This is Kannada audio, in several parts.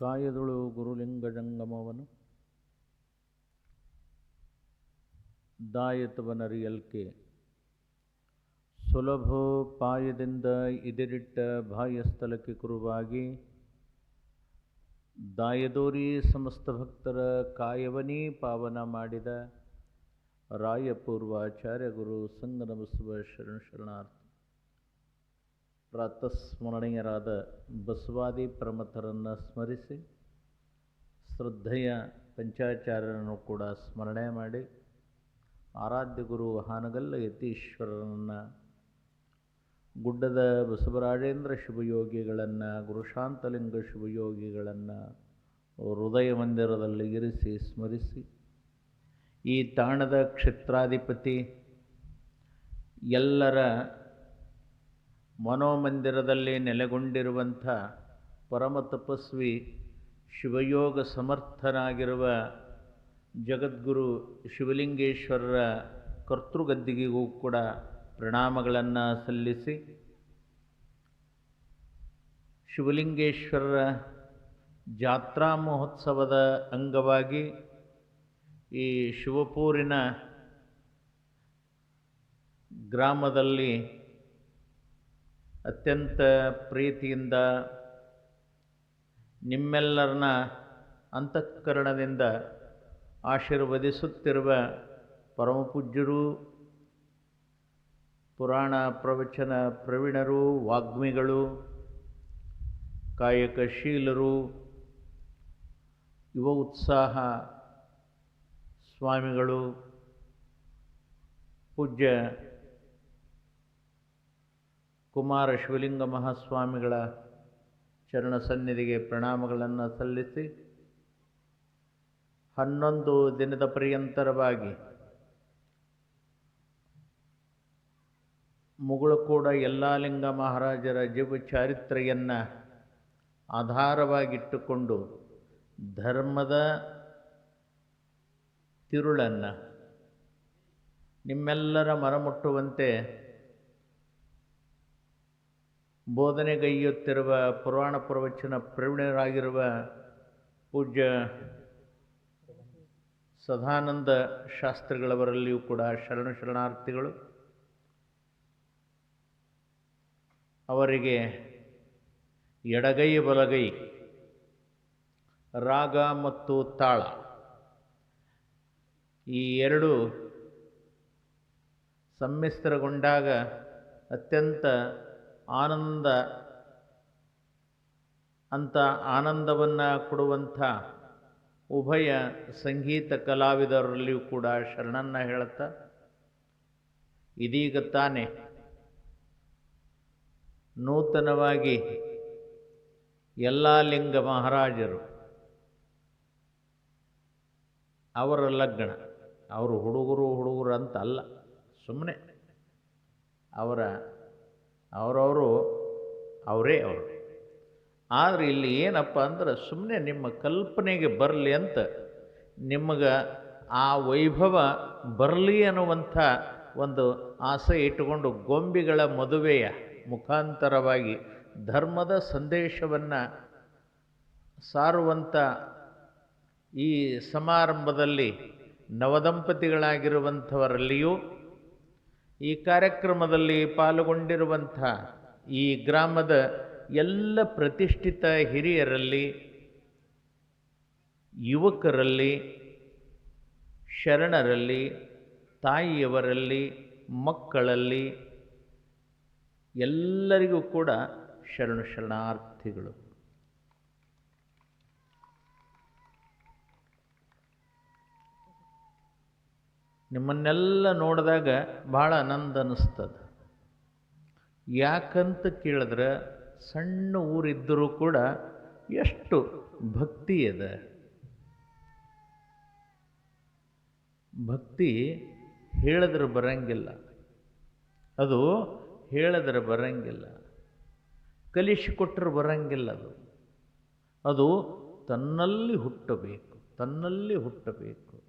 ಕಾಯದೊಳು ಗುರುಲಿಂಗ ಜಂಗಮವನು ದಾಯತವನರಿಯಲ್ಕೆ ಸುಲಭೋಪಾಯದಿಂದ ಇದಿರಿಟ್ಟ ಬಾಹ್ಯಸ್ಥಲಕ್ಕೆ ಕುರುವಾಗಿ ದಾಯದೋರಿ ಸಮಸ್ತ ಭಕ್ತರ ಕಾಯವನೇ ಪಾವನ ಮಾಡಿದ ರಾಯಪೂರ್ವಾಚಾರ್ಯ ಗುರು ಸಂಗನಬಸವ ಶರಣ ಶರಣಾರ್ಥ. ಪ್ರಾತಸ್ಮರಣೀಯರಾದ ಬಸವಾದಿ ಪ್ರಮಥರನ್ನು ಸ್ಮರಿಸಿ ಶ್ರದ್ಧೆಯ ಪಂಚಾಚಾರ್ಯರನ್ನು ಕೂಡ ಸ್ಮರಣೆ ಮಾಡಿ ಆರಾಧ್ಯ ಗುರು ಹಾನಗಲ್ಲ ಯತೀಶ್ವರರನ್ನು ಗುಡ್ಡದ ಬಸವರಾಜೇಂದ್ರ ಶಿವಯೋಗಿಗಳನ್ನು ಗುರುಶಾಂತಲಿಂಗ ಶಿವಯೋಗಿಗಳನ್ನು ಹೃದಯ ಮಂದಿರದಲ್ಲಿ ಇರಿಸಿ ಸ್ಮರಿಸಿ, ಈ ತಾಣದ ಕ್ಷೇತ್ರಾಧಿಪತಿ ಎಲ್ಲರ ಮನೋಮಂದಿರದಲ್ಲಿ ನೆಲೆಗೊಂಡಿರುವಂಥ ಪರಮ ತಪಸ್ವಿ ಶಿವಯೋಗ ಸಮರ್ಥನಾಗಿರುವ ಜಗದ್ಗುರು ಶಿವಲಿಂಗೇಶ್ವರರ ಕರ್ತೃಗದ್ದಿಗೆಗೂ ಕೂಡ ಪ್ರಣಾಮಗಳನ್ನು ಸಲ್ಲಿಸಿ ಶಿವಲಿಂಗೇಶ್ವರರ ಜಾತ್ರಾ ಮಹೋತ್ಸವದ ಅಂಗವಾಗಿ ಈ ಶಿವಪೂರಿನ ಗ್ರಾಮದಲ್ಲಿ ಅತ್ಯಂತ ಪ್ರೀತಿಯಿಂದ ನಿಮ್ಮೆಲ್ಲರನ್ನ ಅಂತಃಕರಣದಿಂದ ಆಶೀರ್ವದಿಸುತ್ತಿರುವ ಪರಮಪೂಜ್ಯರು, ಪುರಾಣ ಪ್ರವಚನ ಪ್ರವೀಣರು, ವಾಗ್ಮಿಗಳು ಕಾಯಕಶೀಲರು ಯುವ ಉತ್ಸಾಹ ಸ್ವಾಮಿಗಳು, ಪೂಜ್ಯ ಕುಮಾರ ಶಿವಲಿಂಗ ಮಹಾಸ್ವಾಮಿಗಳ ಚರಣ ಸನ್ನಿಧಿಗೆ ಪ್ರಣಾಮಗಳನ್ನು ಸಲ್ಲಿಸಿ ಹನ್ನೊಂದು ದಿನದ ಪರ್ಯಂತರವಾಗಿ ಮುಗುಳುಕೋಡ ಎಲ್ಲಾಲಿಂಗ ಮಹಾರಾಜರ ಜೀವ ಚಾರಿತ್ರೆಯನ್ನು ಆಧಾರವಾಗಿಟ್ಟುಕೊಂಡು ಧರ್ಮದ ತಿರುಳನ್ನು ನಿಮ್ಮೆಲ್ಲರ ಮನಮುಟ್ಟುವಂತೆ ಬೋಧನೆಗೈಯುತ್ತಿರುವ ಪುರಾಣ ಪ್ರವಚನ ಪ್ರವೀಣರಾಗಿರುವ ಪೂಜ್ಯ ಸದಾನಂದ ಶಾಸ್ತ್ರಿಗಳವರಲ್ಲಿಯೂ ಕೂಡ ಶರಣ ಶರಣಾರ್ಥಿಗಳು. ಅವರಿಗೆ ಎಡಗೈ ಬಲಗೈ ರಾಗ ಮತ್ತು ತಾಳ ಈ ಎರಡು ಸಮ್ಮಿಶ್ರಗೊಂಡಾಗ ಅತ್ಯಂತ ಆನಂದ ಅಂತ ಆನಂದವನ್ನು ಕೊಡುವಂಥ ಉಭಯ ಸಂಗೀತ ಕಲಾವಿದರಲ್ಲಿಯೂ ಕೂಡ ಶರಣನ್ನು ಹೇಳುತ್ತಾ. ಇದೀಗ ತಾನೇ ನೂತನವಾಗಿ ಎಲ್ಲ ಲಿಂಗ ಮಹಾರಾಜರು ಅವರ ಲಗ್ನ. ಅವರು ಹುಡುಗರು ಹುಡುಗರು ಅಂತ ಅಲ್ಲ ಸುಮ್ಮನೆ ಅವರ ಅವರವರು ಅವರೇ ಅವರು. ಆದರೆ ಇಲ್ಲಿ ಏನಪ್ಪ ಅಂದ್ರೆ ಸುಮ್ಮನೆ ನಿಮ್ಮ ಕಲ್ಪನೆಗೆ ಬರಲಿ ಅಂತ ನಿಮಗೆ ಆ ವೈಭವ ಬರಲಿ ಅನ್ನುವಂಥ ಒಂದು ಆಸೆ ಇಟ್ಟುಕೊಂಡು ಗೊಂಬಿಗಳ ಮದುವೆಯ ಮುಖಾಂತರವಾಗಿ ಧರ್ಮದ ಸಂದೇಶವನ್ನು ಸಾರುವಂಥ ಈ ಸಮಾರಂಭದಲ್ಲಿ ನವದಂಪತಿಗಳಾಗಿರುವಂಥವರಲ್ಲಿಯೂ ಈ ಕಾರ್ಯಕ್ರಮದಲ್ಲಿ ಪಾಲ್ಗೊಂಡಿರುವಂಥ ಈ ಗ್ರಾಮದ ಎಲ್ಲ ಪ್ರತಿಷ್ಠಿತ ಹಿರಿಯರಲ್ಲಿ, ಯುವಕರಲ್ಲಿ, ಶರಣರಲ್ಲಿ, ತಾಯಿಯವರಲ್ಲಿ, ಮಕ್ಕಳಲ್ಲಿ ಎಲ್ಲರಿಗೂ ಕೂಡ ಶರಣ ಶರಣಾರ್ಥಿಗಳು. ನಿಮ್ಮನ್ನೆಲ್ಲ ನೋಡಿದಾಗ ಭಾಳ ಆನಂದ ಅನ್ನಿಸ್ತದೆ ಯಾಕಂತ ಕೇಳಿದ್ರೆ ಸಣ್ಣ ಊರಿದ್ದರೂ ಕೂಡ ಎಷ್ಟು ಭಕ್ತಿ ಅದ. ಭಕ್ತಿ ಹೇಳಿದ್ರೆ ಬರಂಗಿಲ್ಲ. ಅದು ಹೇಳಿದ್ರೆ ಬರಂಗಿಲ್ಲ. ಕಲಿಸಿಕೊಟ್ರೆ ಬರಂಗಿಲ್ಲ ಅದು. ಅದು ತನ್ನಲ್ಲಿ ಹುಟ್ಟಬೇಕು ತನ್ನಲ್ಲಿ ಹುಟ್ಟಬೇಕು.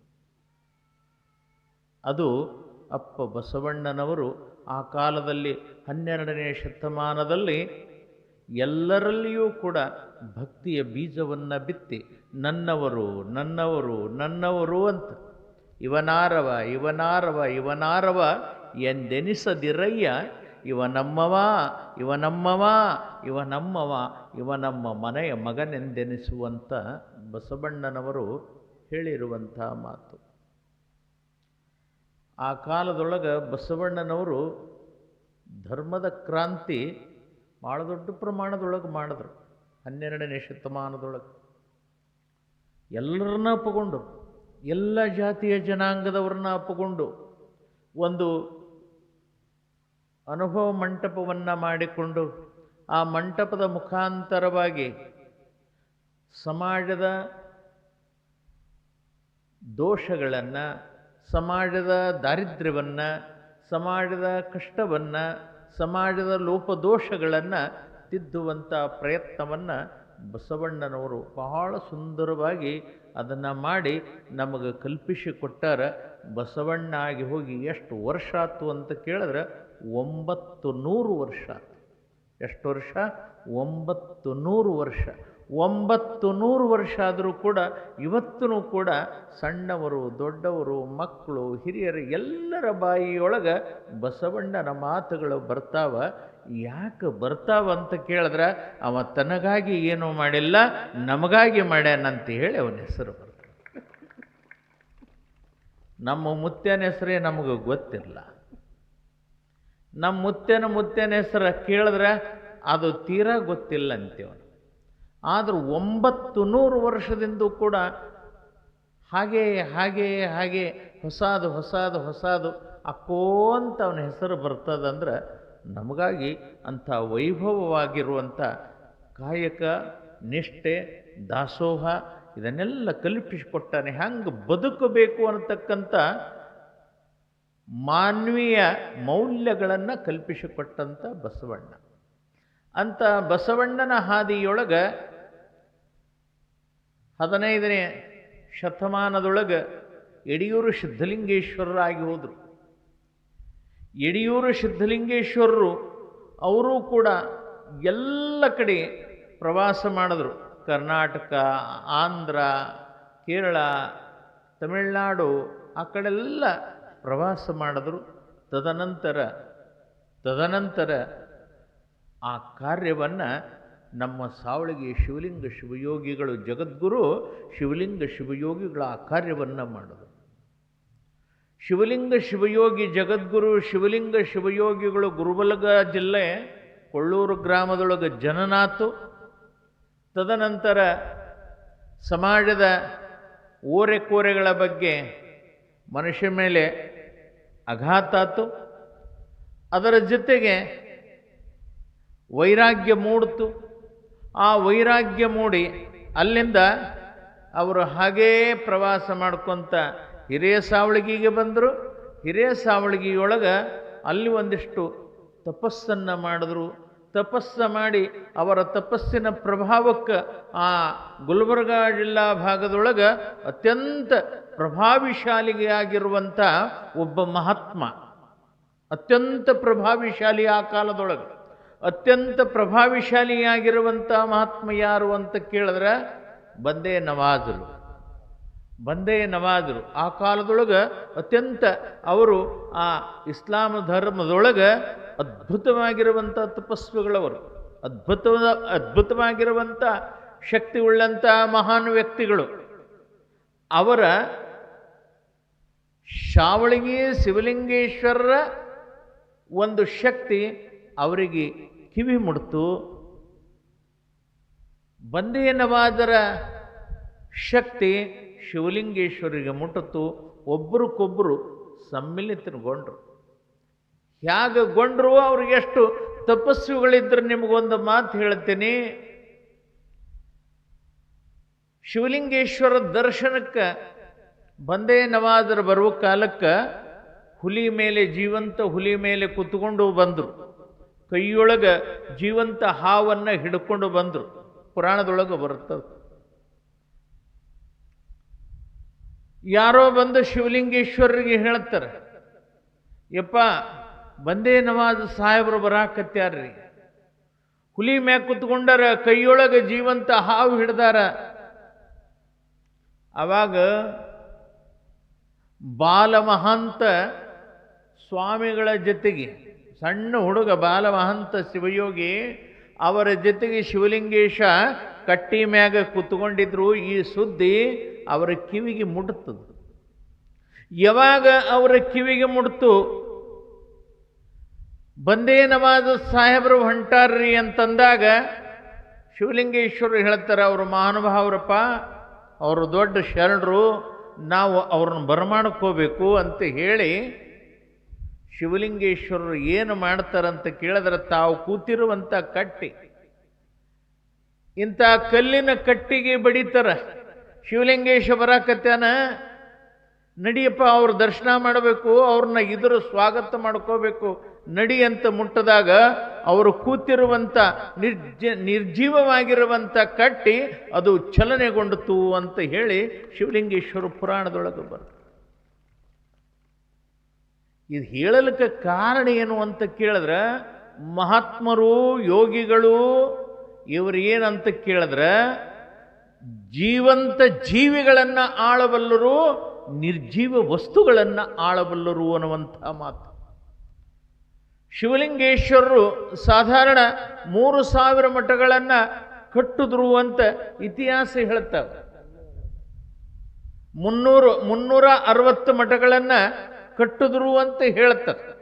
ಅದು ಅಪ್ಪ ಬಸವಣ್ಣನವರು ಆ ಕಾಲದಲ್ಲಿ ಹನ್ನೆರಡನೇ ಶತಮಾನದಲ್ಲಿ ಎಲ್ಲರಲ್ಲಿಯೂ ಕೂಡ ಭಕ್ತಿಯ ಬೀಜವನ್ನು ಬಿತ್ತಿ, ನನ್ನವರು ನನ್ನವರು ನನ್ನವರು ಅಂತ, ಇವನಾರವ ಇವನಾರವ ಇವನಾರವ, ಎಂದೆನಿಸದಿರಯ್ಯ ಇವ ನಮ್ಮವ ಇವ ನಮ್ಮವ ಇವ ನಮ್ಮವ ಇವ ನಮ್ಮ ಮನೆಯ ಮಗನೆಂದೆನಿಸುವಂಥ ಬಸವಣ್ಣನವರು ಹೇಳಿರುವಂಥ ಮಾತು. ಆ ಕಾಲದೊಳಗೆ ಬಸವಣ್ಣನವರು ಧರ್ಮದ ಕ್ರಾಂತಿ ಭಾಳ ದೊಡ್ಡ ಪ್ರಮಾಣದೊಳಗೆ ಮಾಡಿದ್ರು. ಹನ್ನೆರಡನೇ ಶತಮಾನದೊಳಗೆ. ಎಲ್ಲರನ್ನ ಅಪ್ಪಗೊಂಡು ಎಲ್ಲ ಜಾತಿಯ ಜನಾಂಗದವ್ರನ್ನ ಅಪ್ಪಗೊಂಡು ಒಂದು ಅನುಭವ ಮಂಟಪವನ್ನು ಮಾಡಿಕೊಂಡು ಆ ಮಂಟಪದ ಮುಖಾಂತರವಾಗಿ ಸಮಾಜದ ದೋಷಗಳನ್ನು ಸಮಾಜದ ದಾರಿದ್ರ್ಯವನ್ನು, ಸಮಾಜದ ಕಷ್ಟವನ್ನು, ಸಮಾಜದ ಲೋಪದೋಷಗಳನ್ನು ತಿದ್ದುವಂಥ ಪ್ರಯತ್ನವನ್ನು ಬಸವಣ್ಣನವರು ಬಹಳ ಸುಂದರವಾಗಿ ಅದನ್ನು ಮಾಡಿ ನಮಗೆ ಕಲ್ಪಿಸಿಕೊಟ್ಟಾರ ಬಸವಣ್ಣ ಆಗಿ ಹೋಗಿ ಎಷ್ಟು ವರ್ಷ ಆಯ್ತು ಅಂತ ಕೇಳಿದ್ರೆ ಒಂಬತ್ತು ನೂರು ವರ್ಷ ಎಷ್ಟು ವರ್ಷ? ಒಂಬತ್ತು ನೂರು ವರ್ಷ. ಒಂಬತ್ತು ನೂರು ವರ್ಷ ಆದರೂ ಕೂಡ, ಇವತ್ತೂ ಕೂಡ ಸಣ್ಣವರು, ದೊಡ್ಡವರು, ಮಕ್ಕಳು, ಹಿರಿಯರು ಎಲ್ಲರ ಬಾಯಿಯೊಳಗೆ ಬಸವಣ್ಣನ ಮಾತುಗಳು ಬರ್ತಾವ. ಯಾಕೆ ಬರ್ತಾವ ಅಂತ ಕೇಳಿದ್ರೆ, ಅವ ತನಗಾಗಿ ಏನೂ ಮಾಡಿಲ್ಲ, ನಮಗಾಗಿ ಮಾಡ್ಯಾನಂತ ಹೇಳಿ ಅವನ ಹೆಸರು ಬರ್ತಾರೆ ನಮ್ಮ ಮುತ್ತೇನ ಹೆಸರೇ ನಮಗೆ ಗೊತ್ತಿರಲ್ಲ ನಮ್ಮ ಮುತ್ತೇನ ಮುತ್ತೇನ ಹೆಸರು ಕೇಳಿದ್ರೆ, ಅದು ತೀರಾ ಗೊತ್ತಿಲ್ಲ ಅಂತೇವನು ಆದರೂ ಒಂಬತ್ತು ನೂರು ವರ್ಷದಿಂದ ಕೂಡ ಹಾಗೆ ಹಾಗೆ ಹಾಗೆ, ಹೊಸದು, ಹೊಸಾದು ಅಕ್ಕೋ ಅಕ್ಕೋಂತ ಅವನ ಹೆಸರು ಬರ್ತದಂದ್ರೆ ನಮಗಾಗಿ ಅಂಥ ವೈಭವವಾಗಿರುವಂಥ ಕಾಯಕ, ನಿಷ್ಠೆ, ದಾಸೋಹ ಇದನ್ನೆಲ್ಲ ಕಲ್ಪಿಸಿಕೊಟ್ಟಾನೆ. ಹೆಂಗೆ ಬದುಕಬೇಕು ಅನ್ನತಕ್ಕಂಥ ಮಾನವೀಯ ಮೌಲ್ಯಗಳನ್ನು ಕಲ್ಪಿಸಿಕೊಟ್ಟಂಥ ಬಸವಣ್ಣ. ಅಂತ ಬಸವಣ್ಣನ ಹಾದಿಯೊಳಗೆ ಹದಿನೈದನೇ ಶತಮಾನದೊಳಗೆ ಯಡಿಯೂರು ಸಿದ್ಧಲಿಂಗೇಶ್ವರರಾಗಿ ಹೋದರು. ಯಡಿಯೂರು ಸಿದ್ಧಲಿಂಗೇಶ್ವರರು, ಅವರೂ ಕೂಡ ಎಲ್ಲ ಕಡೆ ಪ್ರವಾಸ ಮಾಡಿದ್ರು. ಕರ್ನಾಟಕ, ಆಂಧ್ರ, ಕೇರಳ, ತಮಿಳುನಾಡು, ಆ ಕಡೆಲ್ಲ ಪ್ರವಾಸ ಮಾಡಿದ್ರು. ತದನಂತರ ತದನಂತರ ಆ ಕಾರ್ಯವನ್ನು ನಮ್ಮ ಸಾವಳಿಗೆ ಶಿವಲಿಂಗ ಶಿವಯೋಗಿಗಳು ಜಗದ್ಗುರು ಶಿವಲಿಂಗ ಶಿವಯೋಗಿಗಳ ಆ ಕಾರ್ಯವನ್ನು ಮಾಡೋದು. ಶಿವಲಿಂಗ ಶಿವಯೋಗಿ ಜಗದ್ಗುರು ಶಿವಲಿಂಗ ಶಿವಯೋಗಿಗಳು ಗುರುಬಲಗ ಜಿಲ್ಲೆ ಕೊಳ್ಳೂರು ಗ್ರಾಮದೊಳಗೆ ಜನನಾತು. ತದನಂತರ ಸಮಾಜದ ಓರೆಕೋರೆಗಳ ಬಗ್ಗೆ ಮನುಷ್ಯ ಮೇಲೆ ಅಘಾತಾತು. ಅದರ ಜೊತೆಗೆ ವೈರಾಗ್ಯ ಮೂಡಿತು. ಆ ವೈರಾಗ್ಯ ಮೂಡಿ ಅಲ್ಲಿಂದ ಅವರು ಹಾಗೇ ಪ್ರವಾಸ ಮಾಡ್ಕೊತ ಹಿರಿಯ ಸಾವಳಿಗೆಗೆ ಬಂದರು. ಹಿರಿಯ ಸಾವಳಿಗೆಯೊಳಗೆ ಅಲ್ಲಿ ಒಂದಿಷ್ಟು ತಪಸ್ಸನ್ನು ಮಾಡಿದ್ರು. ತಪಸ್ಸ ಮಾಡಿ ಅವರ ತಪಸ್ಸಿನ ಪ್ರಭಾವಕ್ಕೆ ಆ ಗುಲ್ಬರ್ಗ ಜಿಲ್ಲಾ ಭಾಗದೊಳಗೆ ಅತ್ಯಂತ ಪ್ರಭಾವಿಶಾಲಿಯಾಗಿರುವಂಥ ಒಬ್ಬ ಮಹಾತ್ಮ. ಅತ್ಯಂತ ಪ್ರಭಾವಿಶಾಲಿ ಆ ಕಾಲದೊಳಗೆ. ಅತ್ಯಂತ ಪ್ರಭಾವಿಶಾಲಿಯಾಗಿರುವಂಥ ಮಹಾತ್ಮ ಯಾರು ಅಂತ ಕೇಳಿದ್ರೆ ಬಂದೇ ನವಾಜರು. ಬಂದೇ ನವಾಜರು. ಆ ಕಾಲದೊಳಗೆ ಅತ್ಯಂತ ಅವರು ಆ ಇಸ್ಲಾಂ ಧರ್ಮದೊಳಗೆ ಅದ್ಭುತವಾಗಿರುವಂಥ ತಪಸ್ವಿಗಳವರು ಅದ್ಭುತವಾದ ಅದ್ಭುತವಾಗಿರುವಂಥ ಶಕ್ತಿ ಉಳ್ಳಂಥ ಮಹಾನ್ ವ್ಯಕ್ತಿಗಳು. ಅವರ ಶಾವಳಿಗೆ ಶಿವಲಿಂಗೇಶ್ವರರ ಒಂದು ಶಕ್ತಿ ಅವರಿಗೆ ಕಿವಿ ಮುಡ್ತು ಬಂದೇನವಾದರ ಶಕ್ತಿ ಶಿವಲಿಂಗೇಶ್ವರಿಗೆ ಮುಟ್ಟಿತು ಒಬ್ಬರಿಗೊಬ್ಬರು ಸಮ್ಮಿಲಿತಗೊಂಡ್ರು. ಹೇಗೆ ಗೊಂಡ್ರು ಅವ್ರಿಗೆ ಎಷ್ಟು ತಪಸ್ವಿಗಳಿದ್ರೆ ನಿಮಗೊಂದು ಮಾತು ಹೇಳ್ತೀನಿ. ಶಿವಲಿಂಗೇಶ್ವರ ದರ್ಶನಕ್ಕೆ ಬಂದೇ ನವಾದರು ಬರುವ ಕಾಲಕ್ಕೆ ಹುಲಿ ಮೇಲೆ ಜೀವಂತ ಹುಲಿ ಮೇಲೆ ಕುತ್ಕೊಂಡು ಬಂದರು. ಕೈಯೊಳಗೆ ಜೀವಂತ ಹಾವನ್ನು ಹಿಡ್ಕೊಂಡು ಬಂದರು. ಪುರಾಣದೊಳಗೆ ಬರುತ್ತದೆ. ಯಾರೋ ಬಂದು ಶಿವಲಿಂಗೇಶ್ವರರಿಗೆ ಹೇಳ್ತಾರೆ, ಯಪ್ಪ, ಬಂದೇ ನವಾಜ್ ಸಾಹೇಬರು ಬರಾಕತ್ಯಾರ್ರಿ. ಹುಲಿ ಮ್ಯಾಗ ಕುತ್ಕೊಂಡಾರ ಕೈಯೊಳಗೆ ಜೀವಂತ ಹಾವು ಹಿಡ್ದಾರ. ಅವಾಗ ಬಾಲಮಹಂತ ಸ್ವಾಮಿಗಳ ಜೊತೆಗೆ ಸಣ್ಣ ಹುಡುಗ ಬಾಲಮಹಂತ ಶಿವಯೋಗಿ, ಅವರ ಜೊತೆಗೆ ಶಿವಲಿಂಗೇಶ ಕಟ್ಟಿ ಮ್ಯಾಗ ಕೂತ್ಕೊಂಡಿದ್ರು. ಈ ಸುದ್ದಿ ಅವರ ಕಿವಿಗೆ ಮುಟ್ತದ. ಯಾವಾಗ ಅವರ ಕಿವಿಗೆ ಮುಡ್ತು ಬಂದೇ ನವಾದ ಸಾಹೇಬರು ಹೊಂಟಾರ್ರಿ ಅಂತಂದಾಗ ಶಿವಲಿಂಗೇಶ್ವರು ಹೇಳ್ತಾರೆ, ಅವರು ಮಹಾನುಭಾವರಪ್ಪ, ಅವರು ದೊಡ್ಡ ಶರಣರು, ನಾವು ಅವ್ರನ್ನ ಬರಮಾಡ್ಕೋಬೇಕು ಅಂತ ಹೇಳಿ ಶಿವಲಿಂಗೇಶ್ವರರು ಏನು ಮಾಡ್ತಾರಂತ ಕೇಳಿದ್ರೆ ತಾವು ಕೂತಿರುವಂಥ ಕಟ್ಟಿ. ಇಂಥ ಕಲ್ಲಿನ ಕಟ್ಟಿಗೆ ಬಡಿತಾರ. ಶಿವಲಿಂಗೇಶ್ವರ ಬರಾಕತ್ಯಾನ? ನಡಿಯಪ್ಪ, ಅವ್ರ ದರ್ಶನ ಮಾಡಬೇಕು, ಅವ್ರನ್ನ ಇದರ ಸ್ವಾಗತ ಮಾಡ್ಕೋಬೇಕು. ನಡಿ ಅಂತ ಮುಟ್ಟದಾಗ ಅವರು ಕೂತಿರುವಂಥ ನಿರ್ಜ ನಿರ್ಜೀವವಾಗಿರುವಂಥ ಕಟ್ಟಿ ಅದು ಚಲನೆಗೊಂಡಿತು ಅಂತ ಹೇಳಿ ಶಿವಲಿಂಗೇಶ್ವರ ಪುರಾಣದೊಳಗೆ ಬರ್ತದೆ ಇದು ಹೇಳಲಿಕ್ಕೆ ಕಾರಣ ಏನು ಅಂತ ಕೇಳಿದ್ರೆ, ಮಹಾತ್ಮರು, ಯೋಗಿಗಳು, ಇವರು ಏನಂತ ಕೇಳಿದ್ರೆ, ಜೀವಂತ ಜೀವಿಗಳನ್ನು ಆಳಬಲ್ಲರು, ನಿರ್ಜೀವ ವಸ್ತುಗಳನ್ನು ಆಳಬಲ್ಲರು ಅನ್ನುವಂಥ ಮಾತು. ಶಿವಲಿಂಗೇಶ್ವರರು ಸಾಧಾರಣ ಮೂರು ಸಾವಿರ ಮಠಗಳನ್ನು ಕಟ್ಟಿದ್ರು ಅಂತ ಇತಿಹಾಸ ಹೇಳ್ತವೆ. ಮುನ್ನೂರು, ಮುನ್ನೂರ ಅರವತ್ತು ಮಠಗಳನ್ನು ಕಟ್ಟಿದ್ರು ಅಂತ ಹೇಳ್ತದೆ.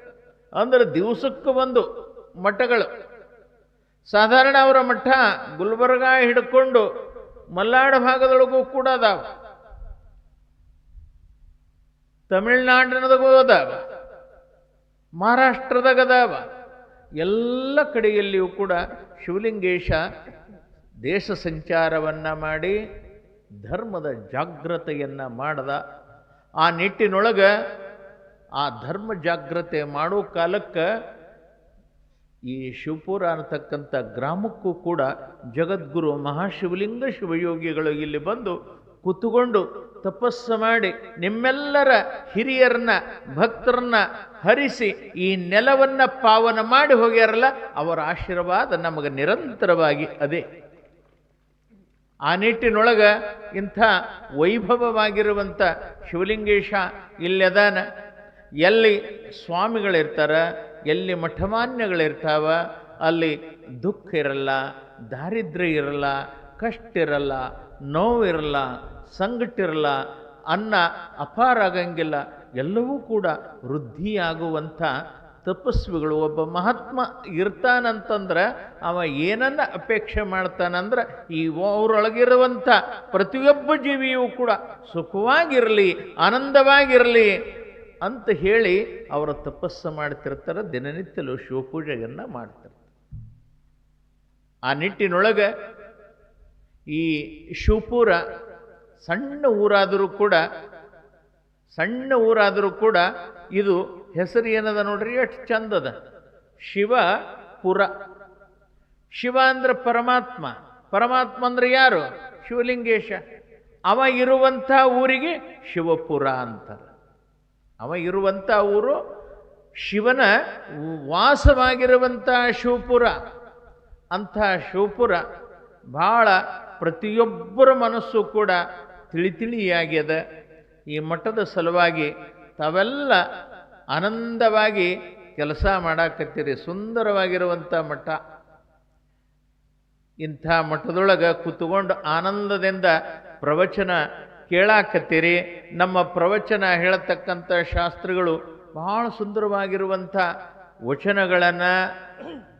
ಅಂದ್ರೆ ದಿವಸಕ್ಕೆ ಒಂದು ಮಠಗಳು. ಸಾಧಾರಣ ಅವರ ಮಠ ಗುಲ್ಬರ್ಗ ಹಿಡ್ಕೊಂಡು ಮಲ್ಲಾಡ ಭಾಗದೊಳಗೂ ಕೂಡ ಅದಾವ. ತಮಿಳ್ನಾಡಿನದಾಗೂ ಅದಾವ. ಮಹಾರಾಷ್ಟ್ರದಾಗ ಅದಾವ. ಎಲ್ಲ ಕಡೆಯಲ್ಲಿಯೂ ಕೂಡ ಶಿವಲಿಂಗೇಶ ದೇಶ ಸಂಚಾರವನ್ನು ಮಾಡಿ ಧರ್ಮದ ಜಾಗ್ರತೆಯನ್ನು ಮಾಡ್ದ. ಆ ನಿಟ್ಟಿನೊಳಗೆ ಆ ಧರ್ಮ ಜಾಗ್ರತೆ ಮಾಡೋ ಕಾಲಕ್ಕೆ ಈ ಶಿವಪುರ ಅನ್ನತಕ್ಕಂಥ ಗ್ರಾಮಕ್ಕೂ ಕೂಡ ಜಗದ್ಗುರು ಮಹಾಶಿವಲಿಂಗ ಶಿವಯೋಗಿಗಳು ಇಲ್ಲಿ ಬಂದು ಕೂತುಕೊಂಡು ತಪಸ್ಸು ಮಾಡಿ ನಿಮ್ಮೆಲ್ಲರ ಹಿರಿಯರನ್ನ, ಭಕ್ತರನ್ನ ಹರಿಸಿ ಈ ನೆಲವನ್ನ ಪಾವನ ಮಾಡಿ ಹೋಗ್ಯಾರಲ್ಲ, ಅವರ ಆಶೀರ್ವಾದ ನಮಗೆ ನಿರಂತರವಾಗಿ ಅದೇ. ಆ ನಿಟ್ಟಿನೊಳಗೆ ಇಂಥ ವೈಭವವಾಗಿರುವಂಥ ಶಿವಲಿಂಗೇಶ ಇಲ್ಲದಾನ ಎಲ್ಲಿ ಸ್ವಾಮಿಗಳಿರ್ತಾರ, ಎಲ್ಲಿ ಮಠಮಾನ್ಯಗಳಿರ್ತಾವ, ಅಲ್ಲಿ ದುಃಖ ಇರಲ್ಲ, ದಾರಿದ್ರ್ಯ ಇರಲ್ಲ, ಕಷ್ಟ ಇರಲ್ಲ, ನೋವಿರಲ್ಲ ಸಂಗಟಿರಲ್ಲ ಅನ್ನ ಅಪಾರ ಆಗಂಗಿಲ್ಲ. ಎಲ್ಲವೂ ಕೂಡ ವೃದ್ಧಿಯಾಗುವಂಥ ತಪಸ್ವಿಗಳು. ಒಬ್ಬ ಮಹಾತ್ಮ ಇರ್ತಾನಂತಂದ್ರೆ ಅವ ಏನನ್ನ ಅಪೇಕ್ಷೆ ಮಾಡ್ತಾನಂದ್ರೆ ಈ ಅವರೊಳಗಿರುವಂಥ ಪ್ರತಿಯೊಬ್ಬ ಜೀವಿಯೂ ಕೂಡ ಸುಖವಾಗಿರಲಿ, ಆನಂದವಾಗಿರಲಿ ಅಂತ ಹೇಳಿ ಅವರ ತಪಸ್ಸು ಮಾಡ್ತಿರ್ತಾರೆ, ದಿನನಿತ್ಯಲು ಶಿವಪೂಜೆಯನ್ನು ಮಾಡ್ತಿರ್ತಾರೆ ಆ ನಿಟ್ಟಿನೊಳಗೆ ಈ ಶಿವಪುರ ಸಣ್ಣ ಊರಾದರೂ ಕೂಡ, ಸಣ್ಣ ಊರಾದರೂ ಕೂಡ ಇದು ಹೆಸರು ಏನದ ನೋಡ್ರಿ? ಎಷ್ಟು ಚಂದದ. ಶಿವಪುರ ಶಿವ ಅಂದ್ರೆ ಪರಮಾತ್ಮ. ಪರಮಾತ್ಮ ಅಂದ್ರೆ ಯಾರು? ಶಿವಲಿಂಗೇಶ. ಅವ ಇರುವಂಥ ಊರಿಗೆ ಶಿವಪುರ ಅಂತಾರೆ. ಅವ ಇರುವಂಥ ಊರು ಶಿವನ ವಾಸವಾಗಿರುವಂಥ ಶಿವಪುರ. ಅಂಥ ಶಿವಪುರ ಭಾಳ ಪ್ರತಿಯೊಬ್ಬರ ಮನಸ್ಸು ಕೂಡ ತಿಳಿ ತಿಳಿಯಾಗ್ಯದ. ಈ ಮಠದ ಸಲುವಾಗಿ ತಾವೆಲ್ಲ ಆನಂದವಾಗಿ ಕೆಲಸ ಮಾಡಾಕತ್ತೀರಿ. ಸುಂದರವಾಗಿರುವಂಥ ಮಠ. ಇಂಥ ಮಠದೊಳಗೆ ಕೂತ್ಕೊಂಡು ಆನಂದದಿಂದ ಪ್ರವಚನ ಕೇಳಾಕತ್ತೀರಿ. ನಮ್ಮ ಪ್ರವಚನ ಹೇಳತಕ್ಕಂಥ ಶಾಸ್ತ್ರಗಳು ಬಹಳ ಸುಂದರವಾಗಿರುವಂಥ ವಚನಗಳನ್ನು,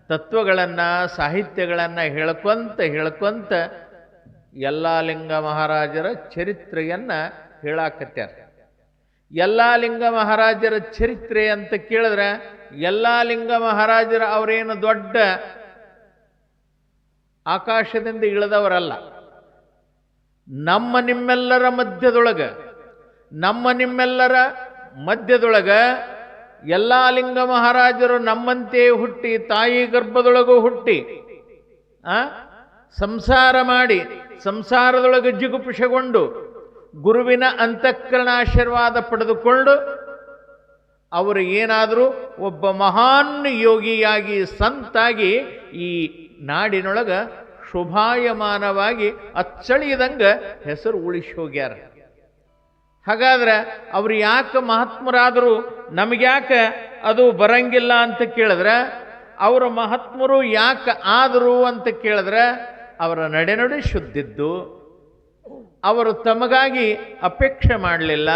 ತತ್ವಗಳನ್ನು, ಸಾಹಿತ್ಯಗಳನ್ನು ಹೇಳ್ಕೊಂತ ಹೇಳ್ಕೊಂತ ಯಲ್ಲಾಲಿಂಗ ಮಹಾರಾಜರ ಚರಿತ್ರೆಯನ್ನು ಹೇಳಾಕತ್ಯಾರ. ಯಲ್ಲಾಲಿಂಗ ಮಹಾರಾಜರ ಚರಿತ್ರೆ ಅಂತ ಕೇಳಿದ್ರೆ ಯಲ್ಲಾಲಿಂಗ ಮಹಾರಾಜರ ಅವರೇನು ದೊಡ್ಡ ಆಕಾಶದಿಂದ ಇಳಿದವರಲ್ಲ. ನಮ್ಮ ನಿಮ್ಮೆಲ್ಲರ ಮಧ್ಯದೊಳಗೆ, ನಮ್ಮ ನಿಮ್ಮೆಲ್ಲರ ಮಧ್ಯದೊಳಗ ಯಲ್ಲಾಲಿಂಗ ಮಹಾರಾಜರು ನಮ್ಮಂತೆ ಹುಟ್ಟಿ, ತಾಯಿ ಗರ್ಭದೊಳಗೂ ಹುಟ್ಟಿ, ಆ, ಸಂಸಾರ ಮಾಡಿ, ಸಂಸಾರದೊಳಗೆ ಜಿಗುಪಿಷಗೊಂಡು ಗುರುವಿನ ಅಂತಃಕರಣ ಆಶೀರ್ವಾದ ಪಡೆದುಕೊಂಡು, ಅವರು ಏನಾದರೂ ಒಬ್ಬ ಮಹಾನ್ ಯೋಗಿಯಾಗಿ, ಸಂತಾಗಿ ಈ ನಾಡಿನೊಳಗ ಶುಭಾಯಮಾನವಾಗಿ ಅಚ್ಚಳಿಯದಂಗೆ ಹೆಸರು ಉಳಿಸಿ ಹೋಗ್ಯಾರ. ಹಾಗಾದ್ರೆ ಅವ್ರು ಯಾಕೆ ಮಹಾತ್ಮರಾದರು ನಮಗ್ಯಾಕೆ ಅದು ಬರಂಗಿಲ್ಲ ಅಂತ ಕೇಳಿದ್ರೆ, ಅವರ ಮಹಾತ್ಮರು ಯಾಕೆ ಆದರು ಅಂತ ಕೇಳಿದ್ರೆ, ಅವರ ನಡೆನಡೆ ಶುದ್ಧಿದ್ದು, ಅವರು ತಮಗಾಗಿ ಅಪೇಕ್ಷೆ ಮಾಡಲಿಲ್ಲ.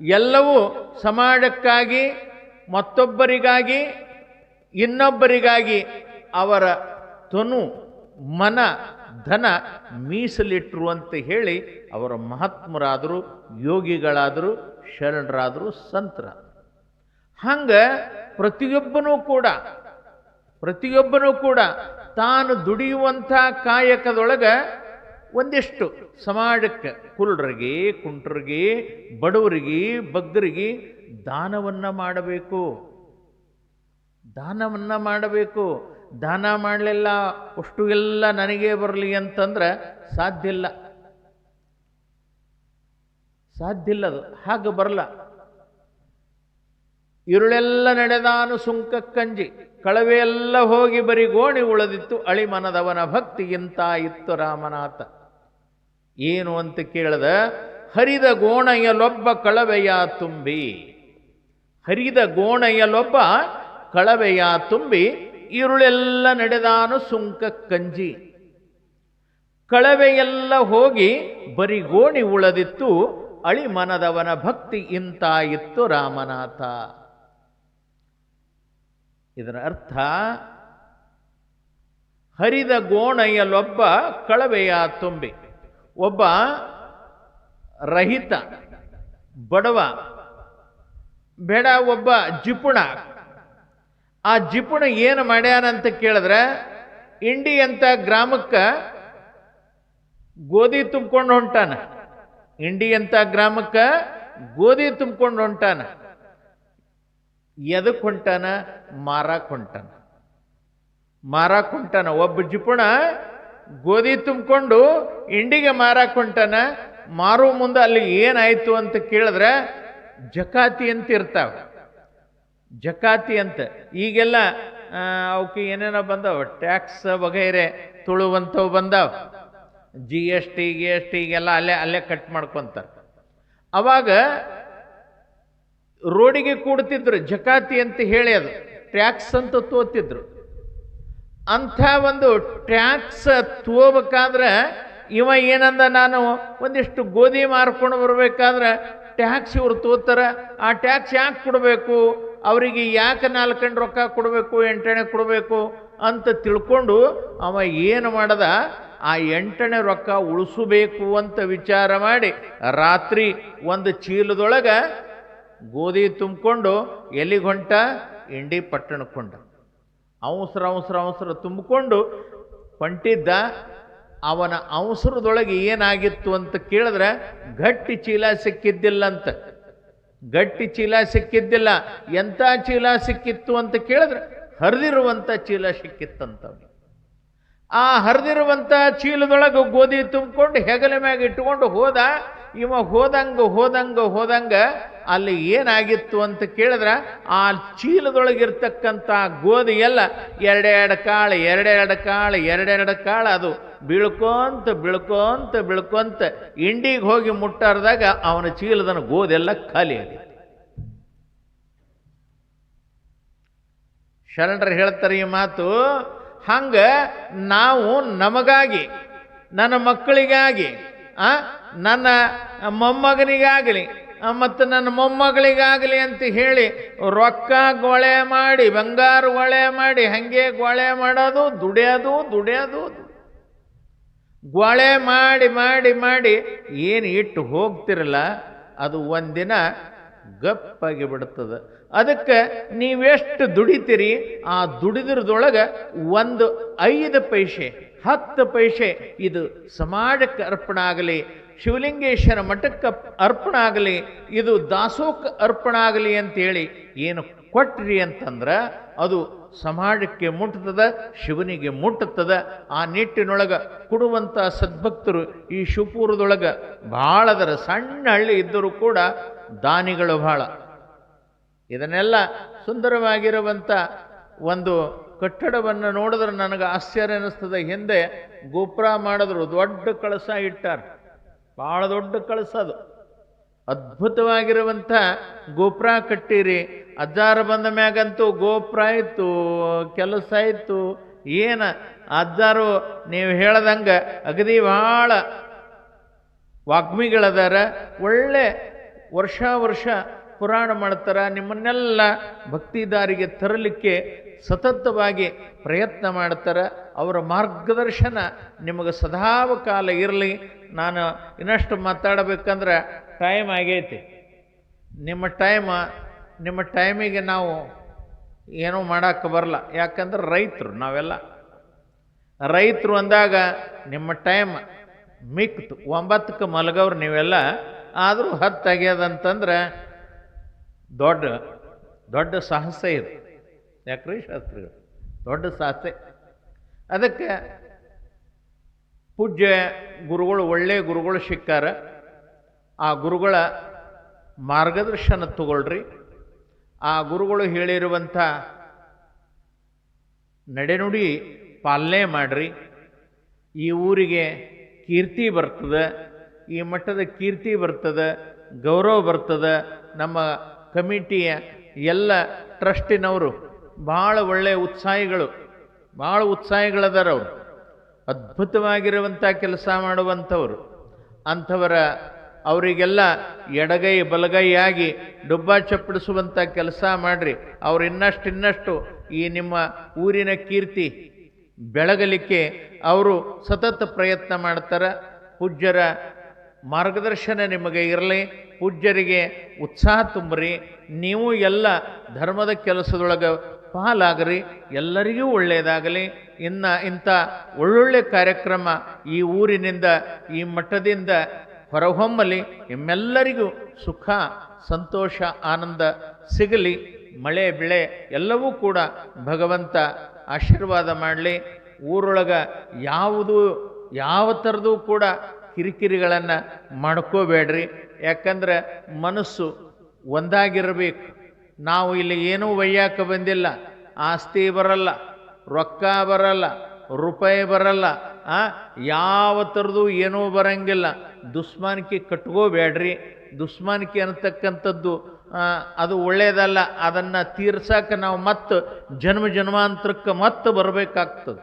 ಎಲ್ಲವೂ ಸಮಾಜಕ್ಕಾಗಿ, ಮತ್ತೊಬ್ಬರಿಗಾಗಿ, ಇನ್ನೊಬ್ಬರಿಗಾಗಿ ಅವರ ತನು ಮನ, ಧನ ಮೀಸಲಿಟ್ಟರು ಅಂತ ಹೇಳಿ ಅವರ ಮಹಾತ್ಮರಾದರು, ಯೋಗಿಗಳಾದರು, ಶರಣರಾದರು ಸಂತರ. ಹಂಗ ಪ್ರತಿಯೊಬ್ಬನೂ ಕೂಡ ಪ್ರತಿಯೊಬ್ಬನೂ ಕೂಡ ತಾನು ದುಡಿಯುವಂಥ ಕಾಯಕದೊಳಗೆ ಒಂದಿಷ್ಟು ಸಮಾಜಕ್ಕೆ ಕುಲ್ರಿಗೆ ಕುಂಟ್ರಿಗೆ, ಬಡವರಿಗೆ, ಬಗ್ಗರಿಗೆ ದಾನವನ್ನು ಮಾಡಬೇಕು. ದಾನವನ್ನು ಮಾಡಬೇಕು. ದಾನ ಮಾಡಲಿಲ್ಲ ಅಷ್ಟು ಎಲ್ಲ ನನಗೆ ಬರಲಿ ಅಂತಂದ್ರೆ ಸಾಧ್ಯ ಇಲ್ಲ. ಸಾಧ್ಯ ಇಲ್ಲ ಅದು. ಹಾಗೆ ಬರಲ್ಲ ಇರುಳೆಲ್ಲ ನಡೆದಾನು ಸುಂಕ ಕಂಜಿ ಎಲ್ಲ ಹೋಗಿ ಬರಿ ಗೋಣಿ ಉಳದಿತ್ತು, ಅಳಿಮನದವನ ಭಕ್ತಿ ಭಕ್ತಿಗಿಂತ ಇತ್ತು ರಾಮನಾಥ. ಏನು ಅಂತ ಕೇಳದ, ಹರಿದ ಗೋಣೆಯಲೊಬ್ಬ ಕಳವೆಯ ತುಂಬಿ, ಹರಿದ ಗೋಣೆಯಲೊಬ್ಬ ಕಳವೆಯ ತುಂಬಿ ಇರುಳೆಲ್ಲ ನಡೆದಾನು ಸುಂಕ ಕಂಜಿ. ಕಳವೆಯೆಲ್ಲ ಹೋಗಿ ಬರಿಗೋಣಿ ಉಳದಿತ್ತು ಅಳಿಮನದವನ ಭಕ್ತಿ ಇಂತಾಯಿತ್ತು ರಾಮನಾಥ. ಇದರ ಅರ್ಥ, ಹರಿದ ಗೋಣೆಯಲ್ಲೊಬ್ಬ ಕಳವೆಯ ತುಂಬಿ, ಒಬ್ಬ ರಹಿತ, ಬಡವ, ಬೇಡ, ಒಬ್ಬ ಜಿಪುಣ ಆ ಜಿಪುಣ ಏನು ಮಾಡ್ಯಾನಂತ ಕೇಳಿದ್ರೆ, ಇಂಡಿ ಅಂತ ಗ್ರಾಮಕ್ಕೆ ಗೋಧಿ ತುಂಬ್ಕೊಂಡು ಹೊಂಟಾನ. ಇಂಡಿ ಅಂತ ಗ್ರಾಮಕ್ಕೆ ಗೋಧಿ ತುಂಬ್ಕೊಂಡು ಹೊಂಟಾನ. ಎದಕ್ಕೆ ಹೊಂಟಾನ? ಮಾರಕ್ಕೆ ಹೊಂಟಾನ. ಮಾರಕ್ಕೆ ಹೊಂಟಾನ. ಒಬ್ಬ ಜಿಪುಣ ಗೋಧಿ ತುಂಬಿಕೊಂಡು ಇಂಡಿಗೆ ಮಾರಕ್ಕೆ ಹೊಂಟಾನ. ಮಾರೋ ಮುಂದೆ ಅಲ್ಲಿ ಏನಾಯ್ತು ಅಂತ ಕೇಳಿದ್ರೆ ಜಕಾತಿ ಅಂತ ಇರ್ತಾವೆ ಜಕಾತಿ ಅಂತ. ಈಗೆಲ್ಲ ಅವಕ್ಕೆ ಏನೇನೋ ಬಂದವ. ಟ್ಯಾಕ್ಸ್ ವಗೈರೆ ತುಳುವಂಥವು ಬಂದಾವ. ಜಿ ಎಸ್ ಟಿ ಗಿ ಎಸ್ ಟಿ ಈಗೆಲ್ಲ ಅಲ್ಲೇ ಅಲ್ಲೇ ಕಟ್ ಮಾಡ್ಕೊತಾರೆ. ಅವಾಗ ರೋಡಿಗೆ ಕೂಡ್ತಿದ್ರು, ಜಕಾತಿ ಅಂತ ಹೇಳಿ ಅದು. ಟ್ಯಾಕ್ಸ್ ಅಂತ ತೋತಿದ್ರು. ಅಂಥ ಒಂದು ಟ್ಯಾಕ್ಸ್ ತೋಬೇಕಾದ್ರೆ ಇವ ಏನಂದ ನಾನು? ಒಂದಿಷ್ಟು ಗೋಧಿ ಮಾರ್ಕೊಂಡು ಬರಬೇಕಾದ್ರೆ ಟ್ಯಾಕ್ಸ್ ಇವ್ರು ತೋತಾರ. ಆ ಟ್ಯಾಕ್ಸ್ ಯಾಕೆ ಕೊಡಬೇಕು? ಅವರಿಗೆ ಯಾಕೆ ನಾಲ್ಕಂಡು ರೊಕ್ಕ ಕೊಡಬೇಕು ಎಂಟಣೆ ಕೊಡಬೇಕು ಅಂತ ತಿಳ್ಕೊಂಡು ಅವ ಏನು ಮಾಡದ? ಆ ಎಂಟನೇ ರೊಕ್ಕ ಉಳಿಸಬೇಕು ಅಂತ ವಿಚಾರ ಮಾಡಿ ರಾತ್ರಿ ಒಂದು ಚೀಲದೊಳಗೆ ಗೋಧಿ ತುಂಬಿಕೊಂಡು ಎಲ್ಲಿಗೆ ಹೊಂಟ? ಇಂಡಿ ಪಟ್ಟಣಕ್ಕೆ ಹೊಂಟ. ಅವಸರ ಅವಸರ ಅವಸರ ತುಂಬಿಕೊಂಡು ಹೊಂಟಿದ್ದ ಅವನ ಅವಸರದೊಳಗೆ ಏನಾಗಿತ್ತು ಅಂತ ಕೇಳಿದ್ರೆ ಗಟ್ಟಿ ಚೀಲ ಸಿಕ್ಕಿದ್ದಿಲ್ಲ ಅಂತ ಗಟ್ಟಿ ಚೀಲ ಸಿಕ್ಕಿದ್ದಿಲ್ಲ ಎಂಥ ಚೀಲ ಸಿಕ್ಕಿತ್ತು ಅಂತ ಕೇಳಿದ್ರೆ ಹರಿದಿರುವಂಥ ಚೀಲ ಸಿಕ್ಕಿತ್ತಂತ ಅವ್ನಿಗೆ. ಆ ಹರಿದಿರುವಂಥ ಚೀಲದೊಳಗೆ ಗೋಧಿ ತುಂಬಿಕೊಂಡು ಹೆಗಲ ಮ್ಯಾಗ ಇಟ್ಟುಕೊಂಡು ಹೋದ ಇವ ಹೋದಂಗ ಹೋದಂಗ ಹೋದಂಗ ಅಲ್ಲಿ ಏನಾಗಿತ್ತು ಅಂತ ಕೇಳಿದ್ರೆ ಆ ಚೀಲದೊಳಗಿರ್ತಕ್ಕಂಥ ಗೋಧಿ ಎಲ್ಲ ಎರಡೆರಡು ಕಾಳು ಎರಡೆರಡು ಕಾಳು ಎರಡೆರಡು ಕಾಳು ಅದು ಬೀಳ್ಕೊಂತ ಬೀಳ್ಕೊಂತ ಬೀಳ್ಕೊಂತ ಇಂಡಿಗೆ ಹೋಗಿ ಮುಟ್ಟಾರ್ದಾಗ ಅವನ ಚೀಲದನ ಗೋದೆಲ್ಲ ಖಾಲಿ ಆಗಿತ್ತು. ಶರಣರು ಹೇಳ್ತಾರೆ ಈ ಮಾತು, ಹಂಗ ನಾವು ನಮಗಾಗಿ, ನನ್ನ ಮಕ್ಕಳಿಗಾಗಿ ನನ್ನ ಮೊಮ್ಮಗನಿಗಾಗಲಿ ಮತ್ತು ನನ್ನ ಮೊಮ್ಮಗಳಿಗಾಗಲಿ ಅಂತ ಹೇಳಿ ರೊಕ್ಕ ಗೊಳೆ ಮಾಡಿ, ಬಂಗಾರ ಗೊಳೆ ಮಾಡಿ, ಹಂಗೆ ಗೊಳೆ ಮಾಡೋದು, ದುಡಿಯೋದು ದುಡಿಯೋದು. ಗೊಳೆ ಮಾಡಿ ಮಾಡಿ ಮಾಡಿ ಏನು ಇಟ್ಟು ಹೋಗ್ತಿರಲ್ಲ, ಅದು ಒಂದಿನ ಗಪ್ಪಾಗಿ ಬಿಡ್ತದೆ. ಅದಕ್ಕೆ ನೀವೆಷ್ಟು ದುಡಿತೀರಿ, ಆ ದುಡಿದ್ರದೊಳಗೆ ಒಂದು ಐದು ಪೈಸೆ. ಹತ್ತು ಪೈಸೆ ಇದು ಸಮಾಜಕ್ಕೆ ಅರ್ಪಣ ಆಗಲಿ, ಶಿವಲಿಂಗೇಶ್ವರ ಮಠಕ್ಕೆ ಅರ್ಪಣ ಆಗಲಿ, ಇದು ದಾಸೋಕ್ಕೆ ಅರ್ಪಣ ಆಗಲಿ ಅಂತೇಳಿ ಏನು ಕೊಟ್ರಿ ಅಂತಂದ್ರೆ ಅದು ಸಮಾಜಕ್ಕೆ ಮುಟ್ಟುತ್ತದ ಶಿವನಿಗೆ ಮುಟ್ಟುತ್ತದ ಆ ನಿಟ್ಟಿನೊಳಗೆ ಕೊಡುವಂಥ ಸದ್ಭಕ್ತರು ಈ ಶಿವಪುರದೊಳಗೆ ಭಾಳದರ ಸಣ್ಣ ಹಳ್ಳಿ ಇದ್ದರೂ ಕೂಡ ದಾನಿಗಳು ಭಾಳ. ಇದನ್ನೆಲ್ಲ ಸುಂದರವಾಗಿರುವಂಥ ಒಂದು ಕಟ್ಟಡವನ್ನು ನೋಡಿದ್ರೆ ನನಗೆ ಆಶ್ಚರ್ಯ ಅನ್ನಿಸ್ತದೆ. ಹಿಂದೆ ಗೋಪುರ ಮಾಡಿದ್ರು, ದೊಡ್ಡ ಕಳಸ ಇಟ್ಟಾರೆ. ಭಾಳ ದೊಡ್ಡ ಕಳಸ ಅದು. ಅದ್ಭುತವಾಗಿರುವಂಥ ಗೋಪುರ ಕಟ್ಟಿರಿ. ಅಜ್ಜಾರ ಬಂದ ಮ್ಯಾಗಂತೂ ಗೋಪುರ ಆಯಿತು, ಕೆಲಸ ಆಯಿತು. ಏನು ಅಜ್ಜಾರು ನೀವು ಹೇಳ್ದಂಗೆ ಅಗದಿ ಭಾಳ ವಾಗ್ಮಿಗಳದಾರ. ಒಳ್ಳೆ ವರ್ಷ ವರ್ಷ ಪುರಾಣ ಮಾಡ್ತಾರೆ. ನಿಮ್ಮನ್ನೆಲ್ಲ ಭಕ್ತಿದಾರಿಗೆ ತರಲಿಕ್ಕೆ ಸತತವಾಗಿ ಪ್ರಯತ್ನ ಮಾಡ್ತಾರೆ. ಅವರ ಮಾರ್ಗದರ್ಶನ ನಿಮಗೆ ಸದಾವ ಕಾಲ ಇರಲಿ. ನಾನು ಇನ್ನಷ್ಟು ಮಾತಾಡಬೇಕಂದ್ರೆ ಟೈಮ್ ಆಗೈತಿ. ನಿಮ್ಮ ಟೈಮ ನಿಮ್ಮ ಟೈಮಿಗೆ ನಾವು ಏನೂ ಮಾಡೋಕ್ಕೆ ಬರಲ್ಲ. ಯಾಕಂದ್ರೆ ರೈತರು, ನಾವೆಲ್ಲ. ರೈತರು ಅಂದಾಗ ನಿಮ್ಮ ಟೈಮ್ ಮಿಕ್ತು. ಒಂಬತ್ತಕ್ಕೆ ಮಲಗವ್ರು ನೀವೆಲ್ಲ. ಆದರೂ ಹತ್ತು ಆಗ್ಯದಂತಂದ್ರೆ ದೊಡ್ಡ ದೊಡ್ಡ ಸಾಹಸ ಇದು. ಯಾಕ್ರಿ ಶಾಸ್ತ್ರಿಗಳು. ದೊಡ್ಡ ಶಾಸ್ತ್ರ ಅದಕ್ಕೆ ಪೂಜ್ಯ ಗುರುಗಳು ಒಳ್ಳೆಯ ಗುರುಗಳು ಸಿಕ್ಕಾರ. ಆ ಗುರುಗಳ ಮಾರ್ಗದರ್ಶನ ತಗೊಳ್ರಿ. ಆ ಗುರುಗಳು ಹೇಳಿರುವಂಥ ನಡೆನುಡಿ ಪಾಲನೆ ಮಾಡಿರಿ. ಈ ಊರಿಗೆ ಕೀರ್ತಿ ಬರ್ತದೆ, ಈ ಮಟ್ಟದ ಕೀರ್ತಿ ಬರ್ತದೆ, ಗೌರವ ಬರ್ತದೆ. ನಮ್ಮ ಕಮಿಟಿಯ ಎಲ್ಲ ಟ್ರಸ್ಟಿನವರು ಭಾಳ ಒಳ್ಳೆಯ ಉತ್ಸಾಹಿಗಳು ಭಾಳ ಉತ್ಸಾಹಿಗಳದಾರ ಅವರು. ಅದ್ಭುತವಾಗಿರುವಂಥ ಕೆಲಸ ಮಾಡುವಂಥವರು. ಅಂಥವರ ಅವರಿಗೆಲ್ಲ ಎಡಗೈ ಬಲಗೈಯಾಗಿ ಡುಬ್ಬ ಚಪ್ಪಡಿಸುವಂಥ ಕೆಲಸ ಮಾಡಿರಿ. ಅವ್ರು ಇನ್ನಷ್ಟು ಇನ್ನಷ್ಟು ಈ ನಿಮ್ಮ ಊರಿನ ಕೀರ್ತಿ ಬೆಳಗಲಿಕ್ಕೆ ಅವರು ಸತತ ಪ್ರಯತ್ನ ಮಾಡ್ತಾರೆ. ಪೂಜ್ಯರ ಮಾರ್ಗದರ್ಶನ ನಿಮಗೆ ಇರಲಿ. ಪೂಜ್ಯರಿಗೆ ಉತ್ಸಾಹ ತುಂಬ್ರಿ. ನೀವು ಎಲ್ಲ ಧರ್ಮದ ಕೆಲಸದೊಳಗೆ ಪಾಲಾಗ್ರಿ, ಎಲ್ಲರಿಗೂ ಒಳ್ಳೆಯದಾಗಲಿ ಇನ್ನು ಇಂಥ ಒಳ್ಳೊಳ್ಳೆ ಕಾರ್ಯಕ್ರಮ ಈ ಊರಿನಿಂದ, ಈ ಮಠದಿಂದ ಹೊರಹೊಮ್ಮಲಿ. ನಿಮ್ಮೆಲ್ಲರಿಗೂ ಸುಖ, ಸಂತೋಷ, ಆನಂದ ಸಿಗಲಿ. ಮಳೆ, ಬೆಳೆ ಎಲ್ಲವೂ ಕೂಡ ಭಗವಂತ ಆಶೀರ್ವಾದ ಮಾಡಲಿ. ಊರೊಳಗೆ ಯಾವುದು, ಯಾವ ಥರದ್ದು ಕೂಡ ಕಿರಿಕಿರಿಗಳನ್ನು ಮಾಡ್ಕೋಬೇಡ್ರಿ. ಯಾಕಂದ್ರೆ ಮನಸ್ಸು ಒಂದಾಗಿರಬೇಕು. ನಾವು ಇಲ್ಲಿ ಏನೂ ಒಯ್ಯಾಕ ಬಂದಿಲ್ಲ. ಆಸ್ತಿ ಬರಲ್ಲ, ರೊಕ್ಕ ಬರಲ್ಲ, ರೂಪಾಯಿ ಬರಲ್ಲ ಯಾವ ಥರದ್ದು ಏನೂ ಬರಂಗಿಲ್ಲ. ದುಸ್ಮಾನಿಕೆ ಕಟ್ಕೋಬೇಡ್ರಿ. ದುಸ್ಮಾನಿಕೆ ಅನ್ನತಕ್ಕಂಥದ್ದು ಅದು ಒಳ್ಳೆಯದಲ್ಲ ಅದನ್ನು ತೀರ್ಸಕ್ಕೆ ನಾವು ಮತ್ತೆ ಜನ್ಮ ಜನ್ಮಾಂತರಕ್ಕೆ ಮತ್ತೆ ಬರಬೇಕಾಗ್ತದೆ.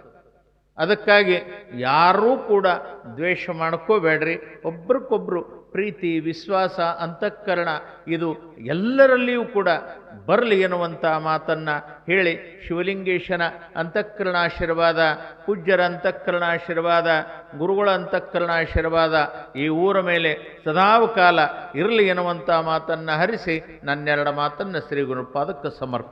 ಅದಕ್ಕಾಗಿ ಯಾರೂ ಕೂಡ ದ್ವೇಷ ಮಾಡ್ಕೋಬೇಡ್ರಿ. ಒಬ್ರಿಗೊಬ್ರು ಪ್ರೀತಿ, ವಿಶ್ವಾಸ, ಅಂತಃಕರಣ ಇದು ಎಲ್ಲರಲ್ಲಿಯೂ ಕೂಡ ಬರಲಿ ಎನ್ನುವಂಥ ಮಾತನ್ನು ಹೇಳಿ ಶಿವಲಿಂಗೇಶನ ಅಂತಃಕರಣಾಶೀರ್ವಾದ, ಪೂಜ್ಯರ ಅಂತಃಕರಣಾಶೀರ್ವಾದ, ಗುರುಗಳ ಅಂತಃಕರಣಾಶೀರ್ವಾದ ಈ ಊರ ಮೇಲೆ ಸದಾವ ಕಾಲ ಇರಲಿ ಎನ್ನುವಂಥ ಮಾತನ್ನು ಹರಿಸಿ ನನ್ನೆರಡು ಮಾತನ್ನು ಶ್ರೀ ಗುರುಪಾದಕ್ಕೆ ಸಮರ್ಪಣೆ.